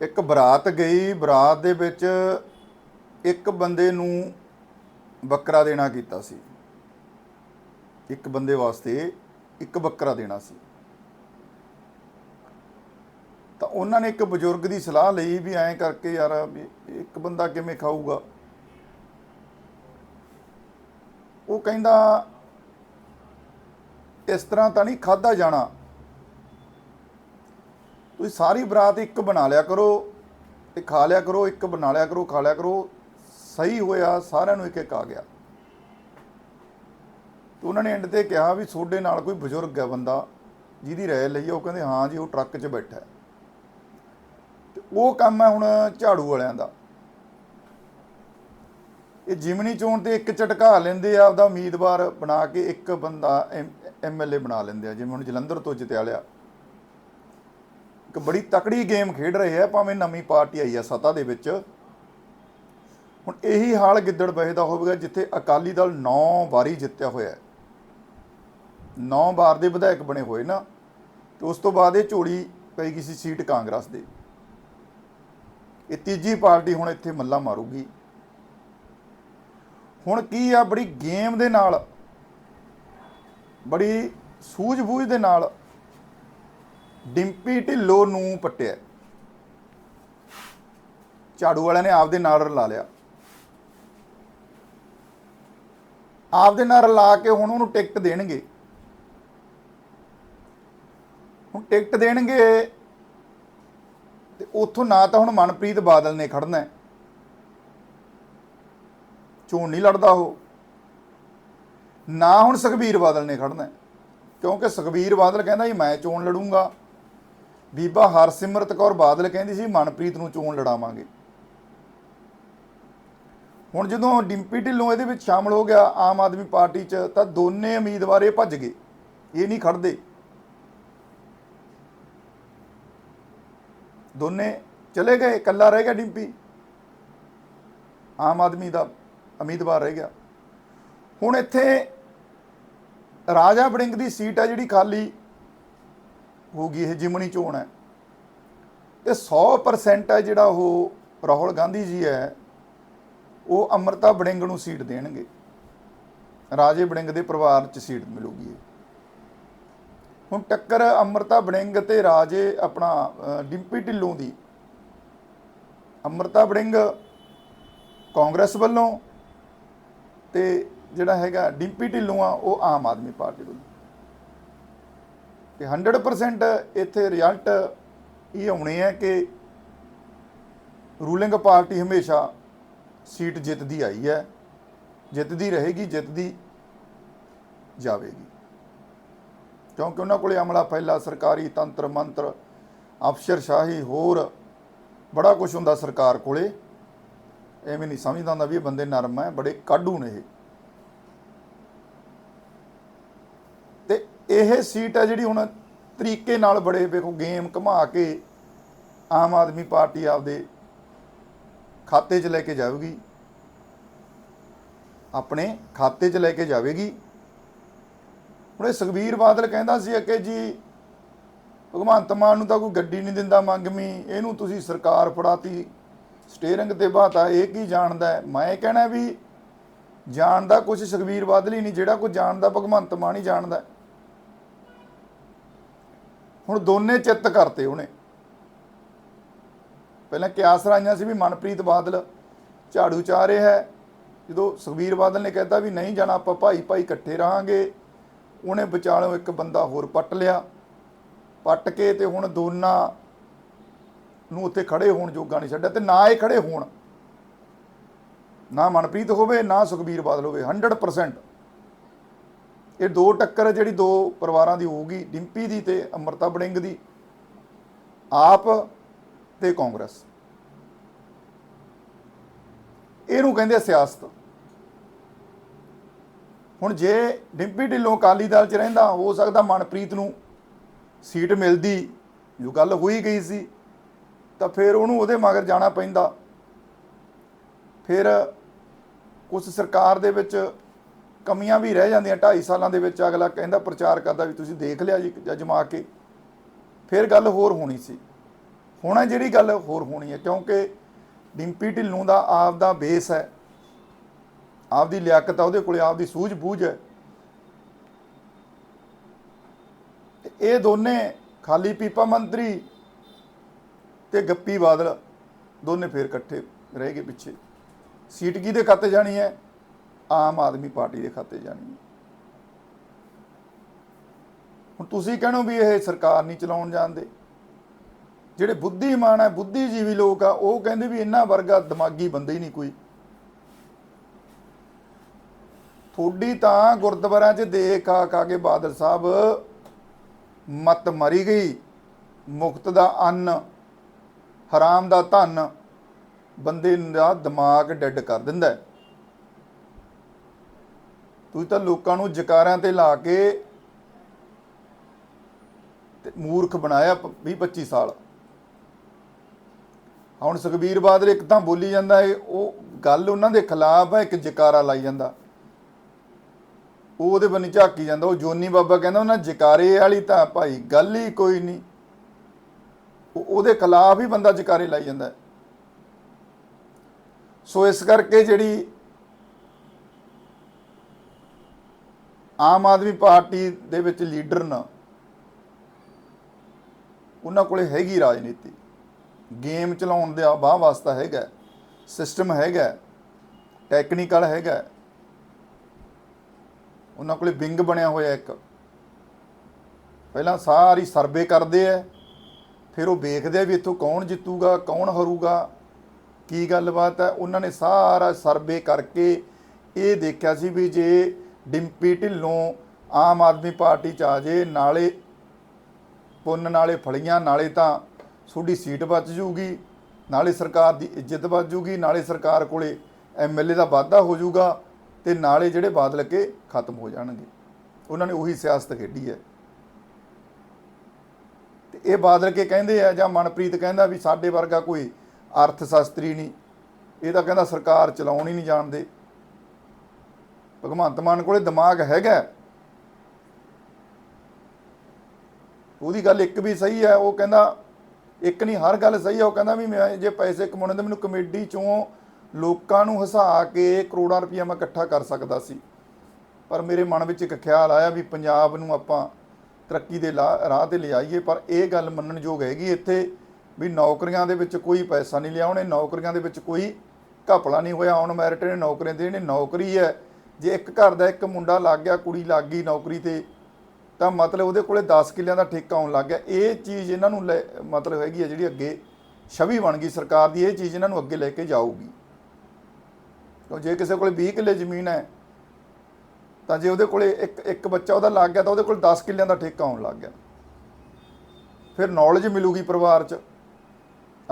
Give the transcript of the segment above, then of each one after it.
ਇੱਕ ਬਰਾਤ ਗਈ, ਬਰਾਤ ਦੇ ਵਿੱਚ ਇੱਕ ਬੰਦੇ ਨੂੰ ਬੱਕਰਾ ਦੇਣਾ ਕੀਤਾ ਸੀ। ਇੱਕ ਬੰਦੇ ਵਾਸਤੇ ਇੱਕ ਬੱਕਰਾ ਦੇਣਾ ਸੀ। ਤਾਂ ਉਹਨਾਂ ਨੇ ਇੱਕ ਬਜ਼ੁਰਗ ਦੀ ਸਲਾਹ ਲਈ ਵੀ ਐਂ ਕਰਕੇ ਯਾਰ ਵੀ ਇੱਕ ਬੰਦਾ ਕਿਵੇਂ ਖਾਊਗਾ। ਉਹ ਕਹਿੰਦਾ, ਇਸ ਤਰ੍ਹਾਂ ਤਾਂ ਨਹੀਂ ਖਾਦਾ ਜਾਣਾ। ਤੁਸੀਂ ਸਾਰੀ ਬਰਾਤ ਇੱਕ ਬਣਾ ਲਿਆ ਕਰੋ ਤੇ ਖਾ ਲਿਆ ਕਰੋ ਇੱਕ ਬਣਾ ਲਿਆ ਕਰੋ ਖਾ ਲਿਆ ਕਰੋ। ਸਹੀ ਹੋਇਆ ਸਾਰਿਆਂ ਨੂੰ ਇੱਕ ਇੱਕ ਆ ਗਿਆ। ਤੇ ਉਹਨਾਂ ਨੇ ਐਂਡ ਤੇ ਕਿਹਾ ਵੀ ਤੁਹਾਡੇ ਨਾਲ ਕੋਈ ਬਜ਼ੁਰਗ ਹੈ ਬੰਦਾ ਜਿਹਦੀ ਰਾਏ ਲਈ ਆ, ਉਹ ਕਹਿੰਦੇ ਹਾਂ ਜੀ ਉਹ ਟਰੱਕ 'ਚ ਬੈਠਾ ਹੈ। ਤੇ ਉਹ ਕੰਮ ਹੈ ਹੁਣ ਝਾੜੂ ਵਾਲਿਆਂ ਦਾ। ਇਹ ਜਿਮਨੀ ਚੋਣ ਤੇ ਇੱਕ ਝਟਕਾ ਲੈਂਦੇ ਆ ਆਪਦਾ ਉਮੀਦਵਾਰ ਬਣਾ ਕੇ ਇੱਕ ਬੰਦਾ ਐਮਐਲਏ ਬਣਾ ਲੈਂਦੇ ਆ ਜਿਵੇਂ ਹੁਣ ਜਲੰਧਰ ਤੋਂ ਜਿੱਤਿਆ ਲਿਆ। ਇੱਕ ਬੜੀ ਤਕੜੀ ਗੇਮ ਖੇਡ ਰਹੇ ਆ, ਭਾਵੇਂ ਨਵੀਂ ਪਾਰਟੀ ਆਈ ਆ ਸੱਤਾ ਦੇ ਵਿੱਚ। ਹੁਣ ਇਹੀ ਹਾਲ ਗਿੱਦੜ ਬਹੇ ਦਾ ਹੋਵੇਗਾ, ਜਿੱਥੇ ਅਕਾਲੀ ਦਲ 9 ਵਾਰੀ ਜਿੱਤਿਆ ਹੋਇਆ ਹੈ। 9 ਵਾਰ ਦੇ ਵਿਧਾਇਕ ਬਣੇ ਹੋਏ ਨਾ, ਤੇ ਉਸ ਤੋਂ ਬਾਅਦ ਇਹ ਝੋਲੀ ਪਈ ਗਈ ਸੀ ਸੀਟ ਕਾਂਗਰਸ ਦੇ। ਇਹ ਤੀਜੀ ਪਾਰਟੀ ਹੁਣ ਇੱਥੇ ਮੱਲਾ ਮਾਰੂਗੀ। ਹੁਣ ਕੀ ਆ, ਬੜੀ ਗੇਮ ਦੇ ਨਾਲ, ਬੜੀ ਸੂਝ-ਬੂਝ ਦੇ ਨਾਲ ਡਿੰਪੀ ਢਿੱਲੋਂ ਨੂੰ ਪੱਟਿਆ। ਝਾੜੂ ਵਾਲਿਆਂ ਨੇ ਆਪਦੇ ਨਾਲ ਰਲਾ ਲਿਆ। ਆਪਦੇ ਨਾਲ ਰਲਾ ਕੇ ਹੁਣ ਉਹਨੂੰ ਟਿਕਟ ਦੇਣਗੇ। ਹੁਣ ਟਿਕਟ ਦੇਣਗੇ ਤੇ ਉੱਥੋਂ ਨਾ ਤਾਂ ਹੁਣ ਮਨਪ੍ਰੀਤ ਬਾਦਲ ਨੇ ਖੜਨਾ ਚੋਣ ਨਹੀਂ ਲੜਦਾ ਉਹ। ਨਾ ਹੁਣ ਸੁਖਬੀਰ ਬਾਦਲ ਨੇ ਖੜਨਾ ਕਿਉਂਕਿ ਸੁਖਬੀਰ ਬਾਦਲ ਕਹਿੰਦਾ ਜੀ, ਮੈਂ ਚੋਣ ਲੜੂੰਗਾ। ਬੀਬਾ ਹਰਸਿਮਰਤ ਕੌਰ ਬਾਦਲ ਕਹਿੰਦੀ ਸੀ, ਮਨਪ੍ਰੀਤ ਨੂੰ ਚੋਣ ਲੜਾਵਾਂਗੇ। ਹੁਣ ਜਦੋਂ ਡਿੰਪੀ ਢਿੱਲੋਂ ਇਹਦੇ ਵਿੱਚ ਸ਼ਾਮਲ ਹੋ ਗਿਆ ਆਮ ਆਦਮੀ ਪਾਰਟੀ 'ਚ, ਤਾਂ ਦੋਨੇ ਉਮੀਦਵਾਰ ਇਹ ਭੱਜ ਗਏ। ਇਹ ਨਹੀਂ ਖੜਦੇ। ਦੋਨੇ ਚਲੇ ਗਏ, ਇਕੱਲਾ ਰਹਿ ਗਿਆ ਡਿੰਪੀ। ਆਮ ਆਦਮੀ ਦਾ ਉਮੀਦਵਾਰ ਰਹਿ ਗਿਆ। ਹੁਣ ਇੱਥੇ ਰਾਜਾ ਬੜਿੰਗ ਦੀ ਸੀਟ ਆ ਜਿਹੜੀ ਖਾਲੀ ਹੋ ਗਈ ਇਹ ਜਿਮਣੀ ਚੋਣ ਹੈ। ਤੇ 100% ਹੈ ਜਿਹੜਾ ਉਹ ਰਾਹੁਲ ਗਾਂਧੀ ਜੀ ਹੈ, ਉਹ ਅਮਰਤਾ ਵੜਿੰਗ ਨੂੰ ਸੀਟ ਦੇਣਗੇ। ਰਾਜੇ ਵੜਿੰਗ ਦੇ ਪਰਿਵਾਰ 'ਚ ਸੀਟ ਮਿਲੂਗੀ ਹੁਣ ਟੱਕਰ ਅਮਰਤਾ ਬੜਿੰਗ ਤੇ ਰਾਜੇ ਆਪਣਾ ਡਿੰਪੀ ਢਿੱਲੋਂ ਦੀ। ਅਮਰਤਾ ਵੜਿੰਗ ਕਾਂਗਰਸ ਵੱਲੋਂ ਤੇ ਜਿਹੜਾ ਹੈਗਾ ਡਿੰਪੀ ਢਿੱਲੋਂ ਆ, ਉਹ ਆਮ ਆਦਮੀ ਪਾਰਟੀ ਵੱਲੋਂ। ਤੇ 100% ਇੱਥੇ ਰਿਜ਼ਲਟ ਇਹ ਆਉਣੇ ਆ ਕਿ ਰੂਲਿੰਗ ਪਾਰਟੀ ਹਮੇਸ਼ਾ ਸੀਟ ਜਿੱਤਦੀ ਆਈ ਹੈ। ਜਿੱਤਦੀ ਰਹੇਗੀ, ਜਿੱਤਦੀ ਜਾਵੇਗੀ। ਕਿਉਂਕਿ ਉਹਨਾਂ ਕੋਲੇ ਅਮਲਾ ਫੈਲਾ, ਸਰਕਾਰੀ ਤੰਤਰ, ਮੰਤਰ ਅਫਸਰਸ਼ਾਹੀ ਹੋਰ ਬੜਾ ਕੁਝ ਹੁੰਦਾ ਸਰਕਾਰ ਕੋਲੇ। ਐਵੇਂ ਨਹੀਂ ਸਮਝਦਾ ਹੁੰਦਾ ਵੀ ਇਹ ਬੰਦੇ ਨਰਮ ਹੈ, ਬੜੇ ਕਾਢੂ ਨੇ ਇਹ ਤੇ ਇਹ ਸੀਟ ਹੈ ਜਿਹੜੀ ਹੁਣ ਤਰੀਕੇ ਨਾਲ ਬੜੇ, ਵੇਖੋ, ਗੇਮ ਘੁਮਾ ਕੇ ਆਮ ਆਦਮੀ ਪਾਰਟੀ ਆਪਦੇ ਖਾਤੇ 'ਚ ਲੈ ਕੇ ਜਾਵੇਗੀ। ਆਪਣੇ ਖਾਤੇ 'ਚ ਲੈ ਕੇ ਜਾਵੇਗੀ। ਹੁਣ ਇਹ ਸੁਖਬੀਰ ਬਾਦਲ ਕਹਿੰਦਾ ਸੀ ਕਿ ਜੀ, ਭਗਵੰਤ ਮਾਨ ਨੂੰ ਤਾਂ ਕੋਈ ਗੱਡੀ ਨਹੀਂ ਦਿੰਦਾ ਮੰਗਮੀ ਇਹਨੂੰ ਤੁਸੀਂ ਸਰਕਾਰ ਫੜਾਤੀ, ਸਟੀਅਰਿੰਗ ਤੇ ਬਾਤਾ, ਇਹ ਕੀ ਜਾਣਦਾ ਹੈ? ਮੈਂ ਕਹਿਣਾ ਵੀ ਜਾਣਦਾ ਕੁਝ ਸੁਖਬੀਰ ਬਾਦਲ ਹੀ ਨਹੀਂ, ਜਿਹੜਾ ਕੁਝ ਜਾਣਦਾ ਭਗਵੰਤ ਮਾਨ ਹੀ ਜਾਣਦਾ ਹੁਣ ਦੋਨੇ ਚਿੱਤ ਕਰਤੇ ਉਹਨੇ। ਪਹਿਲਾਂ ਕਿਆਸ ਰਾਈਆਂ ਸੀ ਵੀ ਮਨਪ੍ਰੀਤ ਬਾਦਲ ਝਾੜੂ ਚਾ ਰਿਹਾ ਹੈ। ਜਦੋਂ ਸੁਖਬੀਰ ਬਾਦਲ ਨੇ ਕਹਿਤਾ ਵੀ ਨਹੀਂ ਜਾਣਾ, ਆਪਾਂ ਭਾਈ ਭਾਈ ਇਕੱਠੇ ਰਹਾਂਗੇ। ਉਹਨੇ ਵਿਚਾਲੋਂ ਇੱਕ ਬੰਦਾ ਹੋਰ ਪੱਟ ਲਿਆ। ਪੱਟ ਕੇ ਤੇ ਹੁਣ ਦੋਨਾਂ ਨੂੰ ਉੱਥੇ ਖੜੇ ਹੋਣ ਜੋਗਾ ਨਹੀਂ ਛੱਡਿਆ ਤੇ ਨਾ ਇਹ ਖੜੇ ਹੋਣ। ਨਾ ਮਨਪ੍ਰੀਤ ਹੋਵੇ, ਨਾ ਸੁਖਬੀਰ ਬਾਦਲ ਹੋਵੇ 100% ਇਹ ਦੋ ਟੱਕਰ ਜਿਹੜੀ ਦੋ ਪਰਿਵਾਰਾਂ ਦੀ ਹੋਊਗੀ, ਡਿੰਪੀ ਦੀ ਤੇ ਅਮਰਤਾ ਬੜਿੰਗ ਦੀ, ਆਪ ਤੇ ਕਾਂਗਰਸ। ਇਹਨੂੰ ਕਹਿੰਦੇ ਸਿਆਸਤ। ਹੁਣ ਜੇ ਡਿੰਪੀ ਢਿੱਲੋਂ ਅਕਾਲੀ ਦਲ 'ਚ ਰਹਿੰਦਾ, ਹੋ ਸਕਦਾ ਮਨਪ੍ਰੀਤ ਨੂੰ ਸੀਟ ਮਿਲਦੀ। ਜੋ ਗੱਲ ਹੋਈ ਗਈ ਸੀ, ਤਾਂ ਫਿਰ ਉਹਨੂੰ ਉਹਦੇ ਮਗਰ ਜਾਣਾ ਪੈਂਦਾ। ਫਿਰ ਉਸ ਸਰਕਾਰ ਦੇ ਵਿੱਚ ਕਮੀਆਂ ਵੀ ਰਹਿ ਜਾਂਦੀਆਂ 2.5 ਸਾਲਾਂ ਦੇ ਵਿੱਚ ਅਗਲਾ ਕਹਿੰਦਾ ਪ੍ਰਚਾਰ ਕਰਦਾ ਵੀ ਤੁਸੀਂ ਦੇਖ ਲਿਆ ਜੀ ਜਮਾ ਕੇ। ਫਿਰ ਗੱਲ ਹੋਰ ਹੋਣੀ ਸੀ। ਹੁਣ ਜਿਹੜੀ ਗੱਲ ਹੋਰ ਹੋਣੀ ਹੈ, ਕਿਉਂਕਿ ਡਿੰਪੀ ਢਿੱਲੋਂ ਦਾ ਆਪ ਦਾ ਬੇਸ ਹੈ, ਆਪਦੀ ਲਿਆਕਤ ਆ, ਉਹਦੇ ਕੋਲੇ ਆਪਦੀ ਸੂਝ-ਬੂਝ ਹੈ। ਇਹ ਦੋਨੇ ਖਾਲੀ ਪੀਪਾ ਮੰਤਰੀ ਤੇ ਗੱਪੀ ਬਾਦਲ ਦੋਨੇ ਫੇਰ ਇਕੱਠੇ ਰਹਿ ਗਏ ਪਿੱਛੇ। ਸੀਟ ਕਿਹਦੇ ਕੱਤ ਜਾਣੀ ਹੈ? ਆਮ ਆਦਮੀ ਪਾਰਟੀ ਦੇ ਖਾਤੇ ਜਾਣੀ ਹੁਣ ਤੁਸੀਂ ਕਹਿਣੋ ਵੀ ਇਹ ਸਰਕਾਰ ਨਹੀਂ ਚਲਾਉਣ ਜਾਂਦੇ। ਜਿਹੜੇ ਬੁੱਧੀਮਾਨ ਹੈ, ਬੁੱਧੀਜੀਵੀ ਲੋਕ ਆ, ਉਹ ਕਹਿੰਦੇ ਵੀ ਇਹਨਾਂ ਵਰਗਾ ਦਿਮਾਗੀ ਬੰਦਾ ਹੀ ਨਹੀਂ ਕੋਈ। ਥੋੜੀ ਤਾਂ ਗੁਰਦੁਆਰਿਆਂ 'ਚ ਦੇਖ ਆ ਕਾ ਕੇ ਬਾਦਲ ਸਾਹਿਬ ਮਤ ਮਰੀ ਗਈ। ਮੁਕਤ ਦਾ ਅੰਨ, ਹਰਾਮ ਦਾ ਧਨ, ਬੰਦੇ ਦਾ ਦਿਮਾਗ ਡੈਡ ਕਰ ਦਿੰਦਾ ਹੈ। ਤੁਸੀਂ ਤਾਂ ਲੋਕਾਂ ਨੂੰ ਜਕਾਰਿਆਂ ਤੇ ਲਾ ਕੇ ਮੂਰਖ ਬਣਾਇਆ 20 25 ਸਾਲ। ਹੁਣ ਸੁਖਬੀਰ ਬਾਦਲ ਇੱਕ ਤਾਂ ਬੋਲੀ ਜਾਂਦਾ ਹੈ ਉਹ ਗੱਲ ਉਹਨਾਂ ਦੇ ਖਿਲਾਫ ਹੈ ਇੱਕ ਜਕਾਰਾ ਲਾਈ ਜਾਂਦਾ। ਉਹ ਉਹਦੇ ਬੰਨੀ ਝਾਕੀ ਜਾਂਦਾ, ਉਹ ਜੋਨੀ ਬਾਬਾ ਕਹਿੰਦਾ ਉਹਨਾਂ ਜਕਾਰੇ ਵਾਲੀ ਤਾਂ ਭਾਈ ਗੱਲ ਹੀ ਕੋਈ ਨਹੀਂ। ਉਹਦੇ ਖਿਲਾਫ ਹੀ ਬੰਦਾ ਜਕਾਰੇ ਲਾਈ ਜਾਂਦਾ। ਸੋ ਇਸ ਕਰਕੇ ਜਿਹੜੀ ਆਮ ਆਦਮੀ ਪਾਰਟੀ ਦੇ ਵਿੱਚ ਲੀਡਰ ਨਾ, ਉਹਨਾਂ ਕੋਲੇ ਹੈਗੀ ਰਾਜਨੀਤੀ। ਗੇਮ ਚਲਾਉਣ ਦੇ ਬਾਹ ਵਾਸਤਾ ਹੈਗਾ, ਸਿਸਟਮ ਹੈਗਾ, ਟੈਕਨੀਕਲ ਹੈਗਾ। ਉਹਨਾਂ ਕੋਲੇ ਵਿੰਗ ਬਣਿਆ ਹੋਇਆ ਇੱਕ। ਪਹਿਲਾਂ ਸਾਰੀ ਸਰਵੇ ਕਰਦੇ ਆ, ਫਿਰ ਉਹ ਵੇਖਦੇ ਆ ਵੀ ਇੱਥੋਂ ਕੌਣ ਜਿੱਤੂਗਾ, ਕੌਣ ਹਾਰੂਗਾ, ਕੀ ਗੱਲਬਾਤ ਹੈ ਉਹਨਾਂ ਨੇ ਸਾਰਾ ਸਰਵੇ ਕਰਕੇ ਇਹ ਦੇਖਿਆ ਸੀ ਵੀ ਜੇ ਡਿੰਪੀ ਢਿੱਲੋਂ ਆਮ ਆਦਮੀ ਪਾਰਟੀ ਚ ਆ ਜੇ, ਨਾਲੇ ਪੁੰਨ, ਨਾਲੇ ਫਲੀਆਂ, ਨਾਲੇ ਤਾਂ ਤੁਹਾਡੀ ਸੀਟ ਬਚ ਜੂਗੀ, ਨਾਲੇ ਸਰਕਾਰ ਦੀ ਇੱਜ਼ਤ ਬਚ ਜੂਗੀ, ਨਾਲੇ ਸਰਕਾਰ ਕੋਲੇ ਐਮਐਲਏ ਦਾ ਵਾਧਾ ਹੋ ਜਾਊਗਾ ਤੇ ਨਾਲੇ ਜਿਹੜੇ ਬਾਦਲ ਕੇ ਖਤਮ ਹੋ ਜਾਣਗੇ। ਉਹਨਾਂ ਨੇ ਉਹੀ ਸਿਆਸਤ ਖੇਡੀ ਹੈ। ਤੇ ਇਹ ਬਾਦਲ ਕੇ ਕਹਿੰਦੇ ਆ ਜਾਂ ਮਨਪ੍ਰੀਤ ਕਹਿੰਦਾ ਵੀ ਸਾਡੇ ਵਰਗਾ ਕੋਈ ਅਰਥ ਸ਼ਾਸਤਰੀ ਨਹੀਂ। ਇਹ ਤਾਂ ਕਹਿੰਦਾ ਸਰਕਾਰ ਚਲਾਉਣ ਹੀ ਨਹੀਂ ਜਾਣਦੇ। ਭਗਵੰਤ ਮਾਨ ਕੋਲੇ ਦਿਮਾਗ ਹੈਗਾ। ਉਹਦੀ ਗੱਲ ਇੱਕ ਵੀ ਸਹੀ ਹੈ, ਉਹ ਕਹਿੰਦਾ, ਇੱਕ ਨਹੀਂ, ਹਰ ਗੱਲ ਸਹੀ ਹੈ। ਉਹ ਕਹਿੰਦਾ ਵੀ ਮੈਂ ਜੇ ਪੈਸੇ ਕਮਾਉਣੇ ਤਾਂ ਮੈਨੂੰ ਕਮੇਡੀ ਚੋਂ ਲੋਕਾਂ ਨੂੰ ਹਸਾ ਕੇ ਕਰੋੜਾਂ ਰੁਪਈਆ ਮੈਂ ਇਕੱਠਾ ਕਰ ਸਕਦਾ ਸੀ। ਪਰ ਮੇਰੇ ਮਨ ਵਿੱਚ ਇੱਕ ਖਿਆਲ ਆਇਆ ਵੀ ਪੰਜਾਬ ਨੂੰ ਆਪਾਂ ਤਰੱਕੀ ਦੇ ਲਾ- ਰਾਹ ਤੇ ਲਿਆਈਏ ਪਰ ਇਹ ਗੱਲ ਮੰਨਣਯੋਗ ਹੈਗੀ ਇੱਥੇ ਵੀ ਨੌਕਰੀਆਂ ਦੇ ਵਿੱਚ ਕੋਈ ਪੈਸਾ ਨਹੀਂ ਲਿਆਉਣੇ ਨੌਕਰੀਆਂ ਦੇ ਵਿੱਚ ਕੋਈ ਘਪਲਾ ਨਹੀਂ ਹੋਇਆ। ਔਨ ਮੈਰਿਟ ਨੇ ਨੌਕਰੀਆਂ ਦੇ ਨੇ ਨੌਕਰੀ ਹੈ। ਜੇ ਇੱਕ ਘਰ ਦਾ ਇੱਕ ਮੁੰਡਾ ਲੱਗ ਗਿਆ, ਕੁੜੀ ਲੱਗ ਗਈ ਨੌਕਰੀ ਤੇ, ਤਾਂ ਮਤਲਬ ਉਹਦੇ ਕੋਲੇ 10 ਕਿੱਲਿਆਂ ਦਾ ਠੇਕਾ ਆਉਣ ਲੱਗ ਗਿਆ। ਇਹ ਚੀਜ਼ ਇਹਨਾਂ ਨੂੰ ਲੈ- ਮਤਲਬ ਹੈਗੀ ਹੈ ਜਿਹੜੀ ਅੱਗੇ ਛਵੀ ਬਣ ਗਈ ਸਰਕਾਰ ਦੀ, ਇਹ ਚੀਜ਼ ਇਹਨਾਂ ਨੂੰ ਅੱਗੇ ਲੈ ਕੇ ਜਾਊਗੀ। ਕਿਉਂ, ਜੇ ਕਿਸੇ ਕੋਲੇ 20 ਕਿੱਲੇ ਜ਼ਮੀਨ ਹੈ, ਤਾਂ ਜੇ ਉਹਦੇ ਕੋਲੇ ਇੱਕ ਇੱਕ ਬੱਚਾ ਉਹਦਾ ਲੱਗ ਗਿਆ, ਤਾਂ ਉਹਦੇ ਕੋਲ 10 ਕਿੱਲਿਆਂ ਦਾ ਠੇਕਾ ਆਉਣ ਲੱਗ ਗਿਆ। ਫਿਰ ਨੌਲੇਜ ਮਿਲੂਗੀ ਪਰਿਵਾਰ 'ਚ।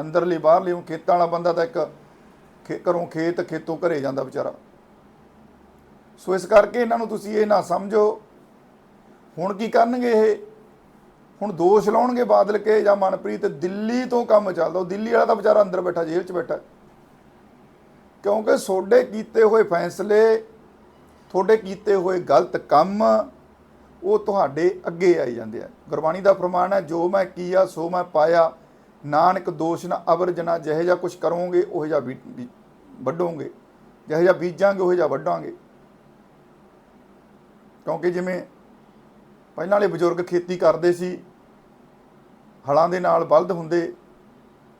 ਅੰਦਰਲੀ ਬਾਹਰਲੀ ਖੇਤਾਂ ਵਾਲਾ ਬੰਦਾ ਤਾਂ ਇੱਕ ਖੇ- ਘਰੋਂ ਖੇਤ ਖੇਤੋਂ ਘਰੇ ਜਾਂਦਾ ਵਿਚਾਰਾ। ਸੋ ਇਸ ਕਰਕੇ ਇਹਨਾਂ ਨੂੰ ਤੁਸੀਂ ਇਹ ਨਾ ਸਮਝੋ। ਹੁਣ ਕੀ ਕਰਨਗੇ ਇਹ? ਹੁਣ ਦੋਸ਼ ਲਾਉਣਗੇ ਬਾਦਲ ਕੇ ਜਾਂ ਮਨਪ੍ਰੀਤ ਦਿੱਲੀ ਤੋਂ ਕੰਮ ਚੱਲਦਾ। ਉਹ ਦਿੱਲੀ ਵਾਲਾ ਤਾਂ ਵਿਚਾਰਾ ਅੰਦਰ ਬੈਠਾ, ਜੇਲ੍ਹ 'ਚ ਬੈਠਾ। ਕਿਉਂਕਿ ਤੁਹਾਡੇ ਕੀਤੇ ਹੋਏ ਫੈਸਲੇ, ਤੁਹਾਡੇ ਕੀਤੇ ਹੋਏ ਗਲਤ ਕੰਮ, ਉਹ ਤੁਹਾਡੇ ਅੱਗੇ ਆਈ ਜਾਂਦੇ ਆ। ਗੁਰਬਾਣੀ ਦਾ ਫਰਮਾਨ ਹੈ, ਜੋ ਮੈਂ ਕੀਆ, ਸੋ ਮੈਂ ਪਾਇਆ। ਨਾਨਕ ਦੋਸ਼ ਨਾ ਅਵਰਜਨਾ ਜਿਹੇ ਜਿਹਾ ਕੁਝ ਕਰੋਗੇ, ਉਹ ਜਿਹਾ ਬੀ- ਬੀ- ਵੱਢੋਗੇ। ਜਿਹੇ ਜਿਹਾ ਬੀਜਾਂਗੇ, ਉਹ ਜਿਹਾ ਵੱਢਾਂਗੇ। ਕਿਉਂਕਿ ਜਿਵੇਂ ਪਹਿਲਾਂ ਵਾਲੇ ਬਜ਼ੁਰਗ ਖੇਤੀ ਕਰਦੇ ਸੀ ਹਲਾਂ ਦੇ ਨਾਲ ਬਲਦ ਹੁੰਦੇ,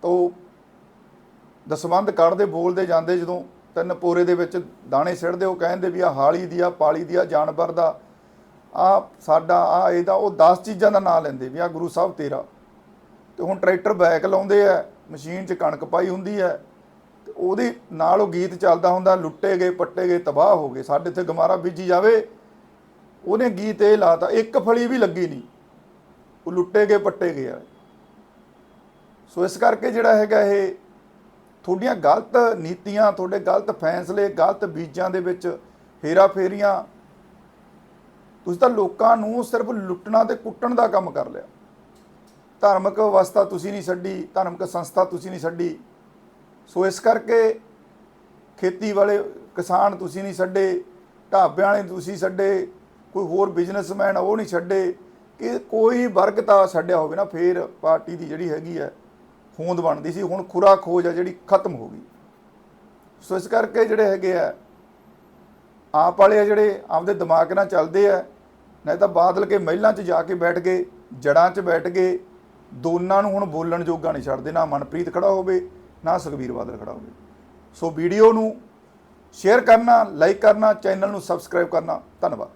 ਤਾਂ ਉਹ ਦਸਵੰਧ ਕੱਢਦੇ, ਬੋਲਦੇ ਜਾਂਦੇ, ਜਦੋਂ ਤਿੰਨ ਪੋਰੇ ਦੇ ਵਿੱਚ ਦਾਣੇ ਸਿੜਦੇ, ਉਹ ਕਹਿੰਦੇ ਵੀ ਆ ਹਾਲੀ ਦੀ ਆ ਪਾਲੀ ਦੀ ਆ ਜਾਨਵਰ ਦਾ ਆ ਸਾਡਾ ਆ ਇਹਦਾ, ਉਹ 10 ਚੀਜ਼ਾਂ ਦਾ ਨਾਂ ਲੈਂਦੇ ਵੀ ਆ ਗੁਰੂ ਸਾਹਿਬ ਤੇਰਾ। ਤੇ ਹੁਣ ਟਰੈਕਟਰ ਬੈਕ ਲਾਉਂਦੇ ਆ, ਮਸ਼ੀਨ 'ਚ ਕਣਕ ਪਾਈ ਹੁੰਦੀ ਹੈ ਤੇ ਉਹਦੇ ਨਾਲ ਉਹ ਗੀਤ ਚੱਲਦਾ ਹੁੰਦਾ, ਲੁੱਟੇ ਗਏ, ਪੱਟੇ ਗਏ, ਤਬਾਹ ਹੋ ਗਏ, ਸਾਡੇ ਇੱਥੇ ਗਮਾਰਾ ਬੀਜੀ ਜਾਵੇ ਉਹਨੇ ਗੀਤ ਇਹ ਲਾਤਾ, ਇੱਕ ਫਲੀ ਵੀ ਲੱਗੀ ਨਹੀਂ। ਉਹ ਲੁੱਟੇ ਗਏ, ਪੱਟੇ ਗਏ ਆ। ਸੋ ਇਸ ਕਰਕੇ ਜਿਹੜਾ ਹੈਗਾ ਇਹ, ਤੁਹਾਡੀਆਂ ਗਲਤ ਨੀਤੀਆਂ, ਤੁਹਾਡੇ ਗਲਤ ਫੈਸਲੇ, ਗਲਤ ਬੀਜਾਂ ਦੇ ਵਿੱਚ ਹੇਰਾ ਫੇਰੀਆਂ, ਤੁਸੀਂ ਤਾਂ ਲੋਕਾਂ ਨੂੰ ਸਿਰਫ ਲੁੱਟਣਾ ਤੇ ਕੁੱਟਣ ਦਾ ਕੰਮ ਕਰ ਲਿਆ। ਧਾਰਮਿਕ ਅਵਸਥਾ ਤੁਸੀਂ ਨਹੀਂ ਛੱਡੀ, ਧਾਰਮਿਕ ਸੰਸਥਾ ਤੁਸੀਂ ਨਹੀਂ ਛੱਡੀ। ਸੋ ਇਸ ਕਰਕੇ ਖੇਤੀ ਵਾਲੇ ਕਿਸਾਨ ਤੁਸੀਂ ਨਹੀਂ ਛੱਡੇ, ਢਾਬਿਆਂ ਵਾਲੇ ਤੁਸੀਂ ਛੱਡੇ ਕੋਈ ਹੋਰ ਬਿਜ਼ਨਸਮੈਨ ਉਹ ਨਹੀਂ ਛੱਡੇ। ਕਿ ਕੋਈ ਵਰਗ ਤਾਂ ਛੱਡਿਆ ਹੋਵੇ ਨਾ, ਫੇਰ ਪਾਰਟੀ ਦੀ ਜਿਹੜੀ ਹੈਗੀ ਹੈ ਹੋਂਦ ਬਣਦੀ ਸੀ। ਹੁਣ ਖੁਰਾ ਖੋਜ ਆ ਜਿਹੜੀ ਖਤਮ ਹੋ ਗਈ। ਸੋ ਇਸ ਕਰਕੇ ਜਿਹੜੇ ਹੈਗੇ ਆ, ਆਪ ਵਾਲੇ ਆ ਜਿਹੜੇ ਆਪਦੇ ਦਿਮਾਗ ਨਾਲ ਚੱਲਦੇ ਆ, ਨਹੀਂ ਤਾਂ ਬਾਦਲ ਕੇ ਮਹਿਲਾਂ 'ਚ ਜਾ ਕੇ ਬੈਠ ਗਏ ਜੜਾਂ 'ਚ ਬੈਠ ਗਏ, ਦੋਨਾਂ ਨੂੰ ਹੁਣ ਬੋਲਣ ਜੋਗਾ ਨਹੀਂ ਛੱਡਦੇ। ਨਾ ਮਨਪ੍ਰੀਤ ਖੜਾ ਹੋਵੇ, ਨਾ ਸੁਖਬੀਰ ਬਾਦਲ ਖੜਾ ਹੋਵੇ। ਸੋ ਵੀਡੀਓ ਨੂੰ ਸ਼ੇਅਰ ਕਰਨਾ, ਲਾਈਕ ਕਰਨਾ, ਚੈਨਲ ਨੂੰ ਸਬਸਕ੍ਰਾਈਬ ਕਰਨਾ। ਧੰਨਵਾਦ।